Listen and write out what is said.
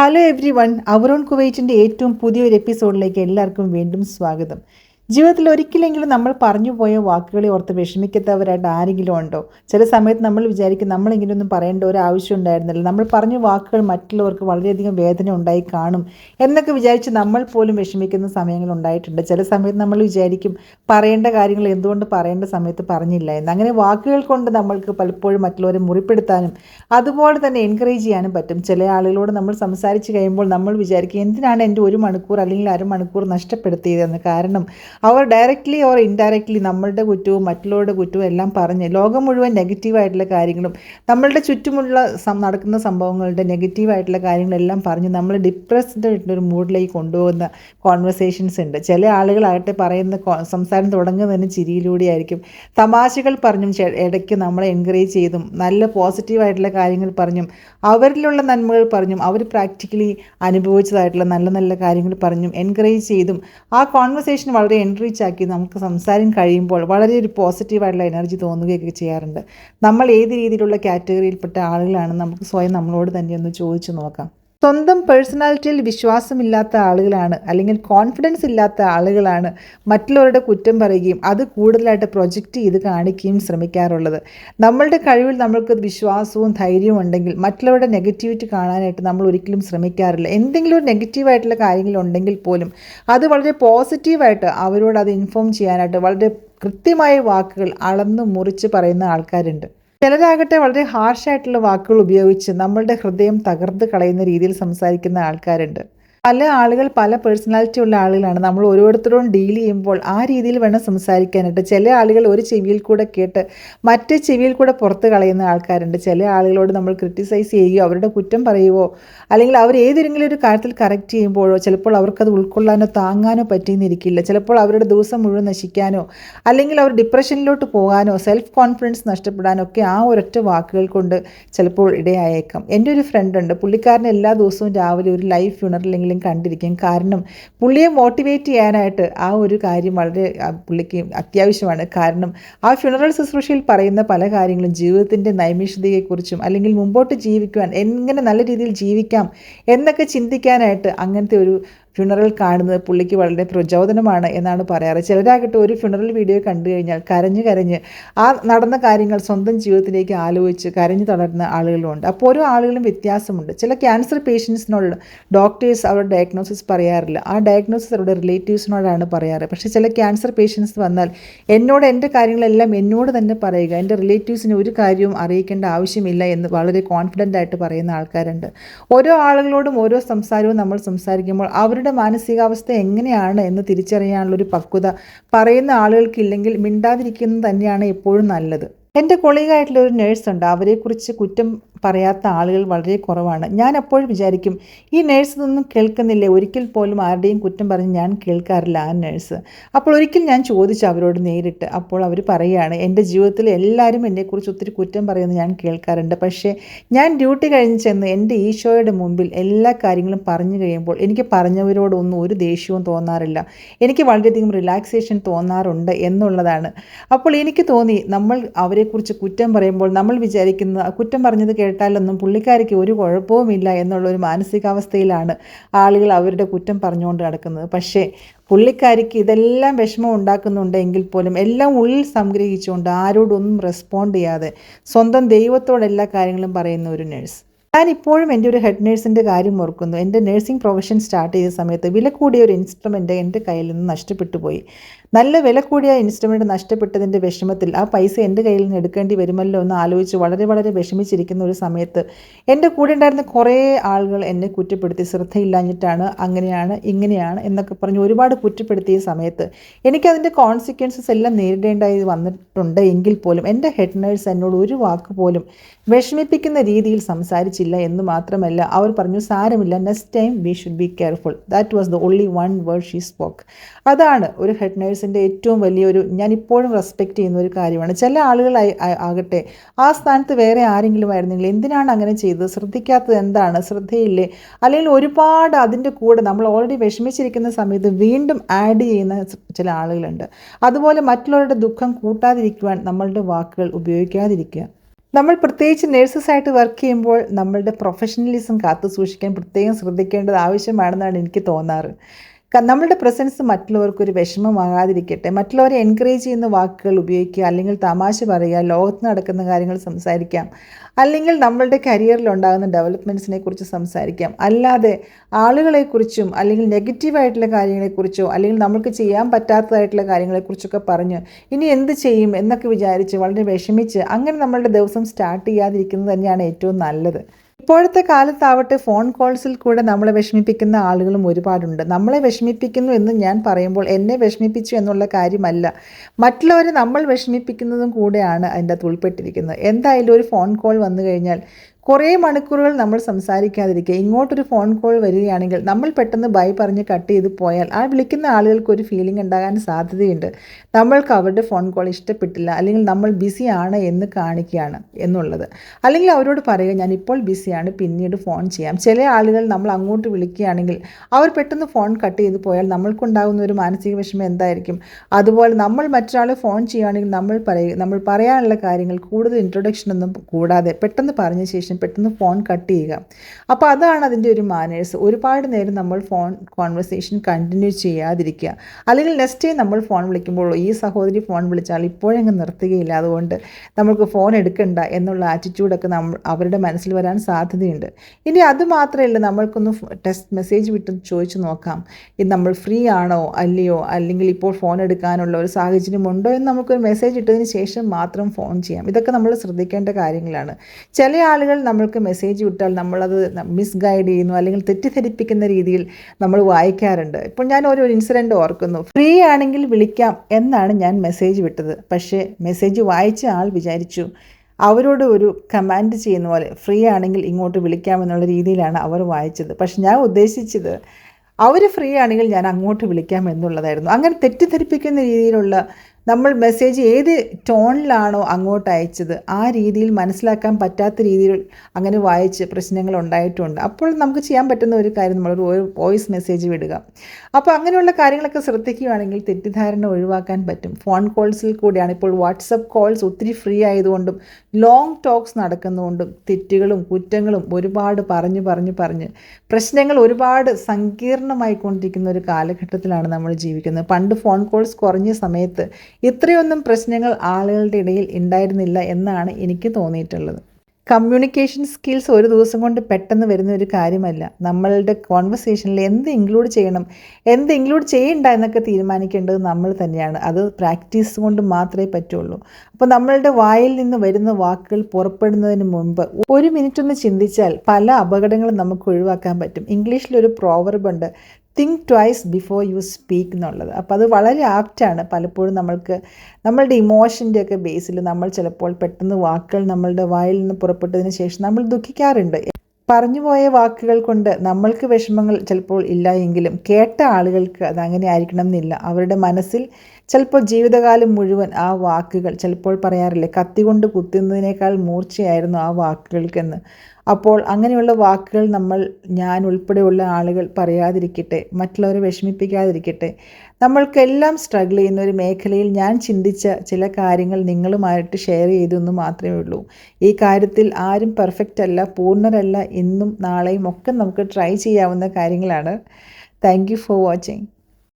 Hello everyone our own കുവൈറ്റിന്റെ ഏറ്റവും പുതിയൊരു എപ്പിസോഡിലേക്ക് എല്ലാവർക്കും വീണ്ടും സ്വാഗതം. ജീവിതത്തിൽ ഒരിക്കലെങ്കിലും നമ്മൾ പറഞ്ഞു പോയ വാക്കുകളെ ഓർത്ത് വിഷമിക്കാത്തവരായിട്ട് ആരെങ്കിലും ഉണ്ടോ? ചില സമയത്ത് നമ്മൾ വിചാരിക്കും നമ്മൾ ഒന്നും പറയേണ്ട ഒരു ആവശ്യം ഉണ്ടായിരുന്നില്ല. നമ്മൾ പറഞ്ഞ വാക്കുകൾ മറ്റുള്ളവർക്ക് വളരെയധികം വേദന ഉണ്ടായി കാണും എന്നൊക്കെ വിചാരിച്ച് നമ്മൾ പോലും വിഷമിക്കുന്ന സമയങ്ങൾ ഉണ്ടായിട്ടുണ്ട്. ചില സമയത്ത് നമ്മൾ വിചാരിക്കും പറയേണ്ട കാര്യങ്ങൾ എന്തുകൊണ്ട് പറയേണ്ട സമയത്ത് പറഞ്ഞില്ല എന്ന്. അങ്ങനെ വാക്കുകൾ കൊണ്ട് നമ്മൾക്ക് പലപ്പോഴും മറ്റുള്ളവരെ മുറിപ്പെടുത്താനും അതുപോലെ തന്നെ എൻകറേജ് ചെയ്യാനും പറ്റും. ചില ആളുകളോട് നമ്മൾ സംസാരിച്ച് കഴിയുമ്പോൾ നമ്മൾ വിചാരിക്കും എന്തിനാണ് എന്റെ ഒരു മണിക്കൂർ അല്ലെങ്കിൽ അരമണിക്കൂർ നഷ്ടപ്പെടുത്തിയതെന്ന്. കാരണം അവർ ഡയറക്റ്റ്ലി ഓർ ഇൻഡയറക്റ്റ്ലി നമ്മളുടെ കുറ്റവും മറ്റുള്ളവരുടെ കുറ്റവും എല്ലാം പറഞ്ഞ് ലോകം മുഴുവൻ നെഗറ്റീവായിട്ടുള്ള കാര്യങ്ങളും നമ്മളുടെ ചുറ്റുമുള്ള നടക്കുന്ന സംഭവങ്ങളുടെ നെഗറ്റീവായിട്ടുള്ള കാര്യങ്ങളെല്ലാം പറഞ്ഞ് നമ്മൾ ഡിപ്രസ്ഡ് ആയിട്ടുള്ള ഒരു മൂഡിലേക്ക് കൊണ്ടുപോകുന്ന കോൺവെർസേഷൻസ് ഉണ്ട്. ചില ആളുകളാകട്ടെ പറയുന്ന സംസാരം തുടങ്ങുന്നത് തന്നെ ചിരിയിലൂടെയായിരിക്കും. തമാശകൾ പറഞ്ഞും ഇടയ്ക്ക് നമ്മളെ എൻകറേജ് ചെയ്തും നല്ല പോസിറ്റീവായിട്ടുള്ള കാര്യങ്ങൾ പറഞ്ഞും അവരിലുള്ള നന്മകൾ പറഞ്ഞും അവർ പ്രാക്ടിക്കലി അനുഭവിച്ചതായിട്ടുള്ള നല്ല നല്ല കാര്യങ്ങൾ പറഞ്ഞും എൻകറേജ് ചെയ്തും ആ കോൺവെർസേഷൻ വളരെ എൻറിച്ച് ആക്കി നമുക്ക് സംസാരം കഴിയുമ്പോൾ വളരെ ഒരു പോസിറ്റീവായിട്ടുള്ള എനർജി തോന്നുകയൊക്കെ ചെയ്യാറുണ്ട്. നമ്മൾ ഏത് രീതിയിലുള്ള കാറ്റഗറിയിൽപ്പെട്ട ആളുകളാണ് നമുക്ക് സ്വയം നമ്മളോട് തന്നെ ഒന്ന് ചോദിച്ചു നോക്കാം. സ്വന്തം പേഴ്സണാലിറ്റിയിൽ വിശ്വാസമില്ലാത്ത ആളുകളാണ് അല്ലെങ്കിൽ കോൺഫിഡൻസ് ഇല്ലാത്ത ആളുകളാണ് മറ്റുള്ളവരുടെ കുറ്റം പറയുകയും അത് കൂടുതലായിട്ട് പ്രൊജക്റ്റ് ചെയ്ത് കാണിക്കുകയും ശ്രമിക്കാറുള്ളത്. നമ്മളുടെ കഴിവിൽ നമ്മൾക്ക് വിശ്വാസവും ധൈര്യവും ഉണ്ടെങ്കിൽ മറ്റുള്ളവരുടെ നെഗറ്റിവിറ്റി കാണാനായിട്ട് നമ്മൾ ഒരിക്കലും ശ്രമിക്കാറില്ല. എന്തെങ്കിലും ഒരു നെഗറ്റീവായിട്ടുള്ള കാര്യങ്ങൾ ഉണ്ടെങ്കിൽ പോലും അത് വളരെ പോസിറ്റീവായിട്ട് അവരോട് അത് ഇൻഫോം ചെയ്യാനായിട്ട് വളരെ കൃത്യമായ വാക്കുകൾ അളന്ന് മുറിച്ച് പറയുന്ന ആൾക്കാരുണ്ട്. ചിലരാകട്ടെ വളരെ ഹാർഷായിട്ടുള്ള വാക്കുകൾ ഉപയോഗിച്ച് നമ്മളുടെ ഹൃദയം തകർത്ത് കളയുന്ന രീതിയിൽ സംസാരിക്കുന്ന ആൾക്കാരുണ്ട്. പല ആളുകൾ പല പേഴ്സണാലിറ്റി ഉള്ള ആളുകളാണ്. നമ്മൾ ഓരോരുത്തരോടും ഡീൽ ചെയ്യുമ്പോൾ ആ രീതിയിൽ വേണം സംസാരിക്കാനായിട്ട്. ചില ആളുകൾ ഒരു ചെവിയിൽ കൂടെ കേട്ട് മറ്റേ ചെവിയിൽ കൂടെ പുറത്ത് കളയുന്ന ആൾക്കാരുണ്ട്. ചില ആളുകളോട് നമ്മൾ ക്രിട്ടിസൈസ് ചെയ്യുകയോ അവരുടെ കുറ്റം പറയുകയോ അല്ലെങ്കിൽ അവർ ഏതെങ്കിലും ഒരു കാര്യത്തിൽ കറക്റ്റ് ചെയ്യുമ്പോഴോ ചിലപ്പോൾ അവർക്കത് ഉൾക്കൊള്ളാനോ താങ്ങാനോ പറ്റിയെന്നിരിക്കില്ല ചിലപ്പോൾ അവരുടെ ദിവസം മുഴുവൻ നശിക്കാനോ അല്ലെങ്കിൽ അവർ ഡിപ്രഷനിലോട്ട് പോകാനോ സെൽഫ് കോൺഫിഡൻസ് നഷ്ടപ്പെടാനോ ഒക്കെ ആ ഒരൊറ്റ വാക്കുകൾ കൊണ്ട് ചിലപ്പോൾ ഇടയായേക്കാം. എന്റെ ഒരു ഫ്രണ്ട് ഉണ്ട്. പുള്ളിക്കാരൻ എല്ലാ ദിവസവും രാവിലെ ഒരു ലൈവ് ഫ്യൂണറലെങ്കിലും കണ്ടിരിക്കും. കാരണം പുള്ളിയെ മോട്ടിവേറ്റ് ചെയ്യാനായിട്ട് ആ ഒരു കാര്യം വളരെ പുള്ളിക്ക് അത്യാവശ്യമാണ്. കാരണം ആ ഫ്യൂണറൽ ശുശ്രൂഷയിൽ പറയുന്ന പല കാര്യങ്ങളും ജീവിതത്തിന്റെ നൈമിഷതയെക്കുറിച്ചും അല്ലെങ്കിൽ മുമ്പോട്ട് ജീവിക്കുവാൻ എങ്ങനെ നല്ല രീതിയിൽ ജീവിക്കാം എന്നൊക്കെ ചിന്തിക്കാനായിട്ട് അങ്ങനത്തെ ഒരു ഫ്യൂണറൽ കാണുന്നത് പുള്ളിക്ക് വളരെ പ്രചോദനമാണ് എന്നാണ് പറയാറ്. ചിലരാകട്ടെ ഒരു ഫ്യൂണറൽ വീഡിയോ കണ്ടു കഴിഞ്ഞാൽ കരഞ്ഞു കരഞ്ഞ് ആ നടന്ന കാര്യങ്ങൾ സ്വന്തം ജീവിതത്തിലേക്ക് ആലോചിച്ച് കരഞ്ഞു തളർന്ന ആളുകളുണ്ട്. അപ്പോൾ ഓരോ ആളുകളും വ്യത്യാസമുണ്ട്. ചില ക്യാൻസർ പേഷ്യൻസിനോട് ഡോക്ടേഴ്സ് അവരുടെ ഡയഗ്നോസിസ് പറയാറില്ല. ആ ഡയഗ്നോസിസ് അവരുടെ റിലേറ്റീവ്സിനോടാണ് പറയാറ്. പക്ഷേ ചില ക്യാൻസർ പേഷ്യൻസ് വന്നാൽ എന്നോട് എന്റെ കാര്യങ്ങളെല്ലാം എന്നോട് തന്നെ പറയുക. എന്റെ റിലേറ്റീവ്സിന് ഒരു കാര്യവും അറിയിക്കേണ്ട ആവശ്യമില്ല എന്ന് വളരെ കോൺഫിഡന്റ് ആയിട്ട് പറയുന്ന ആൾക്കാരുണ്ട്. ഓരോ ആളുകളോടും ഓരോ സംസാരവും നമ്മൾ സംസാരിക്കുമ്പോൾ അവരുടെ മാനസികാവസ്ഥ എങ്ങനെയാണ് എന്ന് തിരിച്ചറിയാനുള്ളൊരു പക്വത പറയുന്ന ആളുകൾക്കില്ലെങ്കിൽ മിണ്ടാതിരിക്കുന്നത് തന്നെയാണ് എപ്പോഴും നല്ലത്. എന്റെ കൊളീഗായിട്ടുള്ള ഒരു നേഴ്സ് ഉണ്ട്. അവരെക്കുറിച്ച് കുറ്റം പറയാത്ത ആളുകൾ വളരെ കുറവാണ്. ഞാൻ അപ്പോൾ വിചാരിക്കും ഈ നേഴ്സ് ഇതൊന്നും കേൾക്കുന്നില്ലേ? ഒരിക്കൽ പോലും ആരുടെയും കുറ്റം പറഞ്ഞ് ഞാൻ കേൾക്കാറില്ല ആ നേഴ്സ് അപ്പോൾ ഒരിക്കൽ ഞാൻ ചോദിച്ചു അവരോട് നേരിട്ട്. അപ്പോൾ അവർ പറയുകയാണ് എന്റെ ജീവിതത്തിൽ എല്ലാവരും എന്നെക്കുറിച്ച് ഒത്തിരി കുറ്റം പറയുന്നത് ഞാൻ കേൾക്കാറുണ്ട്. പക്ഷേ ഞാൻ ഡ്യൂട്ടി കഴിഞ്ഞ് ചെന്ന് എന്റെ ഈശോയുടെ മുമ്പിൽ എല്ലാ കാര്യങ്ങളും പറഞ്ഞു കഴിയുമ്പോൾ എനിക്ക് പറഞ്ഞവരോടൊന്നും ഒരു ദേഷ്യവും തോന്നാറില്ല. എനിക്ക് വളരെയധികം റിലാക്സേഷൻ തോന്നാറുണ്ട് എന്നുള്ളതാണ്. അപ്പോൾ എനിക്ക് തോന്നി നമ്മൾ അവരെക്കുറിച്ച് കുറ്റം പറയുമ്പോൾ നമ്മൾ വിചാരിക്കുന്ന കുറ്റം പറഞ്ഞത് കേട്ടാലൊന്നും പുള്ളിക്കാരിക്ക് ഒരു കുഴപ്പവുമില്ല എന്നുള്ളൊരു മാനസികാവസ്ഥയിലാണ് ആളുകൾ അവരുടെ കുറ്റം പറഞ്ഞുകൊണ്ട് നടക്കുന്നത്. പക്ഷേ പുള്ളിക്കാരിക്ക് ഇതെല്ലാം വിഷമം ഉണ്ടാക്കുന്നുണ്ടെങ്കിൽ പോലും എല്ലാം ഉള്ളിൽ സംഗ്രഹിച്ചുകൊണ്ട് ആരോടൊന്നും റെസ്പോണ്ട് ചെയ്യാതെ സ്വന്തം ദൈവത്തോട് എല്ലാ കാര്യങ്ങളും പറയുന്ന ഒരു നഴ്സ് ഞാൻ ഇപ്പോഴും എന്റെ ഒരു ഹെഡ് നേഴ്സിന്റെ കാര്യം ഓർക്കുന്നു. എന്റെ നഴ്സിംഗ് പ്രൊഫഷൻ സ്റ്റാർട്ട് ചെയ്ത സമയത്ത് വില കൂടിയ ഒരു ഇൻസ്ട്രുമെന്റ് എന്റെ കയ്യിൽ നിന്ന് നഷ്ടപ്പെട്ടു പോയി. നല്ല വില കൂടിയ ഇൻസ്ട്രുമെന്റ് നഷ്ടപ്പെട്ടതിന്റെ വിഷമത്തിൽ ആ പൈസ എന്റെ കയ്യിൽ നിന്ന് എടുക്കേണ്ടി വരുമല്ലോ എന്ന് ആലോചിച്ച് വളരെ വളരെ വിഷമിച്ചിരിക്കുന്ന ഒരു സമയത്ത് എന്റെ കൂടെ ഉണ്ടായിരുന്ന കുറേ ആളുകൾ എന്നെ കുറ്റപ്പെടുത്തി ശ്രദ്ധയില്ലാഞ്ഞിട്ടാണ് അങ്ങനെയാണ് ഇങ്ങനെയാണ് എന്നൊക്കെ പറഞ്ഞ് ഒരുപാട് കുറ്റപ്പെടുത്തിയ സമയത്ത് എനിക്കതിന്റെ കോൺസിക്വൻസസ് എല്ലാം നേരിടേണ്ടതായി വന്നിട്ടുണ്ട് എങ്കിൽ പോലും എന്റെ ഹെഡ് നേഴ്സ് എന്നോട് ഒരു വാക്ക് പോലും വിഷമിപ്പിക്കുന്ന രീതിയിൽ സംസാരിച്ചില്ല എന്ന് മാത്രമല്ല അവർ പറഞ്ഞു സാരമില്ല next time we should be careful that was the only one word she spoke അതാണ് ഒരു ഹെഡ് നേഴ്സിന്റെ ഏറ്റവും വലിയൊരു ഞാൻ ഇപ്പോഴും റെസ്പെക്റ്റ് ചെയ്യുന്ന ഒരു കാര്യമാണ്. ചില ആളുകളായി ആകട്ടെ ആ സ്ഥാനത്ത് വേറെ ആരെങ്കിലും ആയിരുന്നെങ്കിൽ എന്തിനാണ് അങ്ങനെ ചെയ്തത്? ശ്രദ്ധിക്കാത്തത് എന്താണ്? ശ്രദ്ധയില്ലേ? അല്ലെങ്കിൽ ഒരുപാട് അതിന്റെ കൂടെ നമ്മൾ ഓൾറെഡി വിഷമിച്ചിരിക്കുന്ന സമയത്ത് വീണ്ടും ആഡ് ചെയ്യുന്ന ചില ആളുകളുണ്ട്. അതുപോലെ മറ്റുള്ളവരുടെ ദുഃഖം കൂട്ടാതിരിക്കുവാൻ നമ്മളുടെ വാക്കുകൾ ഉപയോഗിക്കാതിരിക്കുക. നമ്മൾ പ്രത്യേകിച്ച് നേഴ്സസായിട്ട് വർക്ക് ചെയ്യുമ്പോൾ നമ്മളുടെ പ്രൊഫഷണലിസം കാത്തു സൂക്ഷിക്കാൻ പ്രത്യേകം ശ്രദ്ധിക്കേണ്ടത് ആവശ്യമാണെന്നാണ് എനിക്ക് തോന്നാറ്. നമ്മളുടെ പ്രസൻസ് മറ്റുള്ളവർക്ക് ഒരു വിഷമമാകാതിരിക്കട്ടെ മറ്റുള്ളവരെ എൻകറേജ് ചെയ്യുന്ന വാക്കുകൾ ഉപയോഗിക്കുക അല്ലെങ്കിൽ തമാശ പറയുക ലോകത്ത് നടക്കുന്ന കാര്യങ്ങൾ സംസാരിക്കാം അല്ലെങ്കിൽ നമ്മളുടെ കരിയറിൽ ഉണ്ടാകുന്ന ഡെവലപ്മെന്റ്സിനെ കുറിച്ച് സംസാരിക്കാം. അല്ലാതെ ആളുകളെക്കുറിച്ചും അല്ലെങ്കിൽ നെഗറ്റീവായിട്ടുള്ള കാര്യങ്ങളെക്കുറിച്ചോ അല്ലെങ്കിൽ നമ്മൾക്ക് ചെയ്യാൻ പറ്റാത്തതായിട്ടുള്ള കാര്യങ്ങളെക്കുറിച്ചൊക്കെ പറഞ്ഞ് ഇനി എന്ത് ചെയ്യും എന്നൊക്കെ വിചാരിച്ച് വളരെ വിഷമിച്ച് അങ്ങനെ നമ്മളുടെ ദിവസം സ്റ്റാർട്ട് ചെയ്യാതിരിക്കുന്നത് തന്നെയാണ് ഏറ്റവും നല്ലത്. ഇപ്പോഴത്തെ കാലത്താവട്ടെ ഫോൺ കോൾസിൽ കൂടെ നമ്മളെ വിഷമിപ്പിക്കുന്ന ആളുകളും ഒരുപാടുണ്ട്. നമ്മളെ വിഷമിപ്പിക്കുന്നു എന്ന് ഞാൻ പറയുമ്പോൾ എന്നെ വിഷമിപ്പിച്ചു എന്നുള്ള കാര്യമല്ല. മറ്റുള്ളവരെ നമ്മൾ വിഷമിപ്പിക്കുന്നതും കൂടെയാണ് അതിന്റെ അകത്ത് ഉൾപ്പെട്ടിരിക്കുന്നത്. എന്തായാലും ഒരു ഫോൺ കോൾ വന്നു കഴിഞ്ഞാൽ കുറേ മണിക്കൂറുകൾ നമ്മൾ സംസാരിക്കാതിരിക്കുക. ഇങ്ങോട്ടൊരു ഫോൺ കോൾ വരികയാണെങ്കിൽ നമ്മൾ പെട്ടെന്ന് ബൈ പറഞ്ഞ് കട്ട് ചെയ്ത് പോയാൽ ആ വിളിക്കുന്ന ആളുകൾക്ക് ഒരു ഫീലിംഗ് ഉണ്ടാകാൻ സാധ്യതയുണ്ട്. നമ്മൾക്ക് അവരുടെ ഫോൺ കോൾ ഇഷ്ടപ്പെട്ടില്ല. അല്ലെങ്കിൽ നമ്മൾ ബിസിയാണ് എന്ന് കാണിക്കുകയാണ് എന്നുള്ളത്. അല്ലെങ്കിൽ അവരോട് പറയുക ഞാൻ ഇപ്പോൾ ബിസിയാണ് പിന്നീട് ഫോൺ ചെയ്യാം. ചില ആളുകൾ നമ്മൾ അങ്ങോട്ട് വിളിക്കുകയാണെങ്കിൽ അവർ പെട്ടെന്ന് ഫോൺ കട്ട് ചെയ്ത് പോയാൽ നമ്മൾക്കുണ്ടാകുന്ന ഒരു മാനസിക വിഷമം എന്തായിരിക്കും? അതുപോലെ നമ്മൾ മറ്റൊരാൾ ഫോൺ ചെയ്യുകയാണെങ്കിൽ നമ്മൾ പറയുക നമ്മൾ പറയാനുള്ള കാര്യങ്ങൾ കൂടുതൽ ഇൻട്രൊഡക്ഷൻ ഒന്നും കൂടാതെ പെട്ടെന്ന് പറഞ്ഞ ശേഷം പെട്ടെന്ന് ഫോൺ കട്ട് ചെയ്യുക. അപ്പോൾ അതാണ് അതിന്റെ ഒരു മാനേഴ്സ്. ഒരുപാട് നേരം നമ്മൾ ഫോൺ കോൺവെർസേഷൻ കണ്ടിന്യൂ ചെയ്യാതിരിക്കുക. അല്ലെങ്കിൽ നെക്സ്റ്റ് ടൈം നമ്മൾ ഫോൺ വിളിക്കുമ്പോൾ ഈ സഹോദരി ഫോൺ വിളിച്ചാൽ ഇപ്പോഴങ്ങ് നിർത്തുകയില്ല. അതുകൊണ്ട് നമുക്ക് ഫോൺ എടുക്കണ്ട എന്നുള്ള ആറ്റിറ്റ്യൂഡൊക്കെ നമ്മൾ അവരുടെ മനസ്സിൽ വരാൻ സാധ്യതയുണ്ട്. ഇനി അത് മാത്രമല്ല നമ്മൾക്കൊന്ന് ടെക്സ്റ്റ് മെസ്സേജ് വിട്ട് ചോദിച്ചു നോക്കാം. ഇത് നമ്മൾ ഫ്രീ ആണോ അല്ലയോ അല്ലെങ്കിൽ ഇപ്പോൾ ഫോൺ എടുക്കാനുള്ള ഒരു സാഹചര്യമുണ്ടോ എന്ന് നമുക്കൊരു മെസ്സേജ് ഇട്ടതിന് ശേഷം മാത്രം ഫോൺ ചെയ്യാം. ഇതൊക്കെ നമ്മൾ ശ്രദ്ധിക്കേണ്ട കാര്യങ്ങളാണ്. ചില ആളുകൾ നമ്മൾക്ക് മെസ്സേജ് വിട്ടാൽ നമ്മളത് മിസ്ഗൈഡ് ചെയ്യുന്നു അല്ലെങ്കിൽ തെറ്റിദ്ധരിപ്പിക്കുന്ന രീതിയിൽ നമ്മൾ വായിക്കാറുണ്ട്. ഇപ്പോൾ ഞാൻ ഒരു ഇൻസിഡന്റ് ഓർക്കുന്നു. ഫ്രീ ആണെങ്കിൽ വിളിക്കാം എന്നാണ് ഞാൻ മെസ്സേജ് വിട്ടത്. പക്ഷേ മെസ്സേജ് വായിച്ച ആൾ വിചാരിച്ചു. അവരോട് ഒരു കമാൻഡ് ചെയ്യുന്ന പോലെ ഫ്രീ ആണെങ്കിൽ ഇങ്ങോട്ട് വിളിക്കാം എന്നുള്ള രീതിയിലാണ് അവർ വായിച്ചത്. പക്ഷെ ഞാൻ ഉദ്ദേശിച്ചത് അവർ ഫ്രീ ആണെങ്കിൽ ഞാൻ അങ്ങോട്ട് വിളിക്കാം എന്നുള്ളതായിരുന്നു. അങ്ങനെ തെറ്റിദ്ധരിപ്പിക്കുന്ന രീതിയിലുള്ള നമ്മൾ മെസ്സേജ് ഏത് ടോണിലാണോ അങ്ങോട്ട് അയച്ചത് ആ രീതിയിൽ മനസ്സിലാക്കാൻ പറ്റാത്ത രീതിയിൽ അങ്ങനെ വായിച്ച് പ്രശ്നങ്ങൾ ഉണ്ടായിട്ടുണ്ട്. അപ്പോൾ നമുക്ക് ചെയ്യാൻ പറ്റുന്ന ഒരു കാര്യം നമ്മൾ ഒരു വോയിസ് മെസ്സേജ് വിടുക. അപ്പോൾ അങ്ങനെയുള്ള കാര്യങ്ങളൊക്കെ ശ്രദ്ധിക്കുകയാണെങ്കിൽ തെറ്റിദ്ധാരണ ഒഴിവാക്കാൻ പറ്റും. ഫോൺ കോൾസിൽ കൂടിയാണ്. ഇപ്പോൾ വാട്സപ്പ് കോൾസ് ഒത്തിരി ഫ്രീ ആയതുകൊണ്ടും ലോങ് ടോക്സ് നടക്കുന്നതുകൊണ്ടും തെറ്റുകളും കുറ്റങ്ങളും ഒരുപാട് പറഞ്ഞു പറഞ്ഞു പറഞ്ഞ് പ്രശ്നങ്ങൾ ഒരുപാട് സങ്കീർണമായിക്കൊണ്ടിരിക്കുന്ന ഒരു കാലഘട്ടത്തിലാണ് നമ്മൾ ജീവിക്കുന്നത്. പണ്ട് ഫോൺ കോൾസ് കുറഞ്ഞ സമയത്ത് ഇത്രയൊന്നും പ്രശ്നങ്ങൾ ആളുകളുടെ ഇടയിൽ ഉണ്ടായിരുന്നില്ല എന്നാണ് എനിക്ക് തോന്നിയിട്ടുള്ളത്. കമ്മ്യൂണിക്കേഷൻ സ്കിൽസ് ഒരു ദിവസം കൊണ്ട് പെട്ടെന്ന് വരുന്ന ഒരു കാര്യമല്ല. നമ്മളുടെ കോൺവെർസേഷനിൽ എന്ത് ഇൻക്ലൂഡ് ചെയ്യണം എന്ത് ഇൻക്ലൂഡ് ചെയ്യണ്ട എന്നൊക്കെ തീരുമാനിക്കേണ്ടത് നമ്മൾ തന്നെയാണ്. അത് പ്രാക്ടീസ് കൊണ്ട് മാത്രമേ പറ്റുള്ളൂ. അപ്പോൾ നമ്മളുടെ വായിൽ നിന്ന് വരുന്ന വാക്കുകൾ പുറപ്പെടുന്നതിന് മുമ്പ് ഒരു മിനിറ്റ് ഒന്ന് ചിന്തിച്ചാൽ പല അപകടങ്ങളും നമുക്ക് ഒഴിവാക്കാൻ പറ്റും. ഇംഗ്ലീഷിലൊരു പ്രോവർബ് ഉണ്ട്. Think twice before you speak എന്നുള്ളത്. അപ്പോൾ അത് വളരെ ആപ്റ്റാണ് പലപ്പോഴും നമ്മൾക്ക് നമ്മളുടെ ഇമോഷന്റെ ഒക്കെ ബേസിൽ നമ്മൾ ചിലപ്പോൾ പെട്ടെന്ന് വാക്കുകൾ നമ്മളുടെ വായിൽ നിന്ന് പുറപ്പെട്ടതിന് ശേഷം നമ്മൾ ദുഃഖിക്കാറുണ്ട്. പറഞ്ഞുപോയ വാക്കുകൾ കൊണ്ട് നമ്മൾക്ക് വിഷമങ്ങൾ ചിലപ്പോൾ ഇല്ല എങ്കിലും കേട്ട ആളുകൾക്ക് അതങ്ങനെ ആയിരിക്കണം എന്നില്ല. അവരുടെ മനസ്സിൽ ചിലപ്പോൾ ജീവിതകാലം മുഴുവൻ ആ വാക്കുകൾ ചിലപ്പോൾ പറയാറില്ലേ കത്തി കൊണ്ട് കുത്തുന്നതിനേക്കാൾ മൂർച്ചയായിരുന്നു ആ വാക്കുകൾക്കെന്ന് അപ്പോൾ അങ്ങനെയുള്ള വാക്കുകൾ നമ്മൾ ഞാൻ ഉൾപ്പെടെയുള്ള ആളുകൾ പറയാതിരിക്കട്ടെ മറ്റുള്ളവരെ വിഷമിപ്പിക്കാതിരിക്കട്ടെ. നമ്മൾക്കെല്ലാം സ്ട്രഗിൾ ചെയ്യുന്ന ഒരു മേഖലയിൽ ഞാൻ ചിന്തിച്ച ചില കാര്യങ്ങൾ നിങ്ങളുമായിട്ട് ഷെയർ ചെയ്തു എന്ന് മാത്രമേ ഉള്ളൂ. ഈ കാര്യത്തിൽ ആരും പെർഫെക്റ്റ് അല്ല പൂർണരല്ല എന്നും നാളെയും ഒക്കെ നമുക്ക് ട്രൈ ചെയ്യാവുന്ന കാര്യങ്ങളാണ്. Thank you for watching